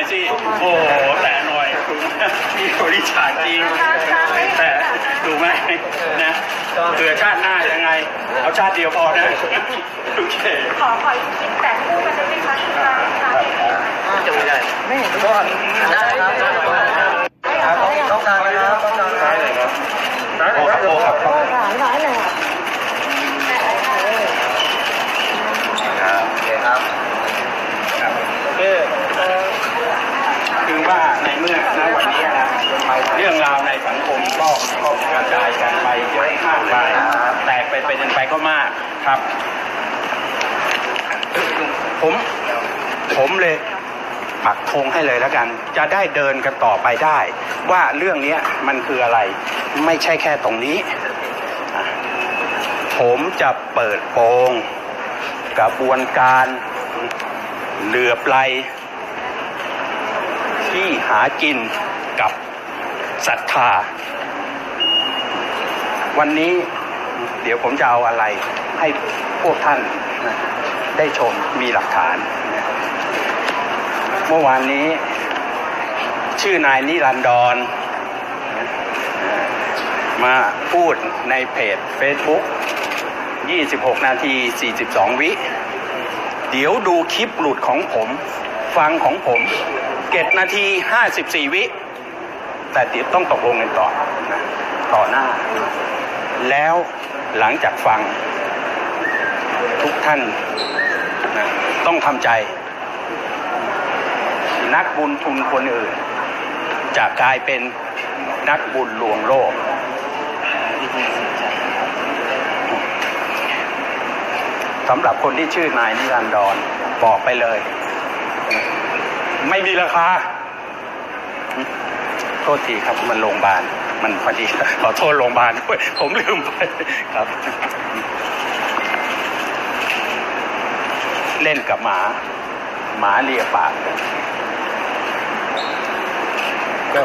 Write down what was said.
่อยสิ โอ้แต่หน่อยมีบริจาคจริงแต่ดูไหมนะเผื่อชาติหน้ายังไง เอาชาติเดียวพอนะโอเคขอขอคิดแต่คู่กันได้ไหมคะจะไม่ได้ไม่ก็อด้ครับต้องการนะครับต้องการอะไรครับโอ้ครับโอ้ครับากมายแตกไปเป็นไปก็มากครับ ผมผมเลยปักธงให้เลยแล้วกัน จะได้เดินกันต่อไปได้ ว่าเรื่องนี้มันคืออะไร ไม่ใช่แค่ตรงนี้ ผมจะเปิดโปงกระบวนการเหลือบไลที่หากินกับศรัทธา วันนี้เดี๋ยวผมจะเอาอะไรให้พวกท่านนะได้ชมมีหลักฐานนะเมื่อวานนี้ ชื่อนายนิรันดรนะมาพูดในเพจ Facebook 26 นาที 42 วิ เดี๋ยวดูคลิปหลุดของผม ฟังของผมเจ็ดนาที 54 วิ แต่เดี๋ยวต้องตกลงกันต่อนต่อหน้า แล้วหลังจากฟังทุกท่านนะต้องทำใจ นักบุญทุนคนอื่น จะกลายเป็นนักบุญลวงโลก สำหรับคนที่ชื่อนายนิรันดรบอกไปเลย ไม่มีราคา โทษทีครับมันโรงพยาบาล มันพอดีขอโทษโรงพยาบาลด้วยผมลืมไปครับ เล่นกับหมา หมาเลียปากก็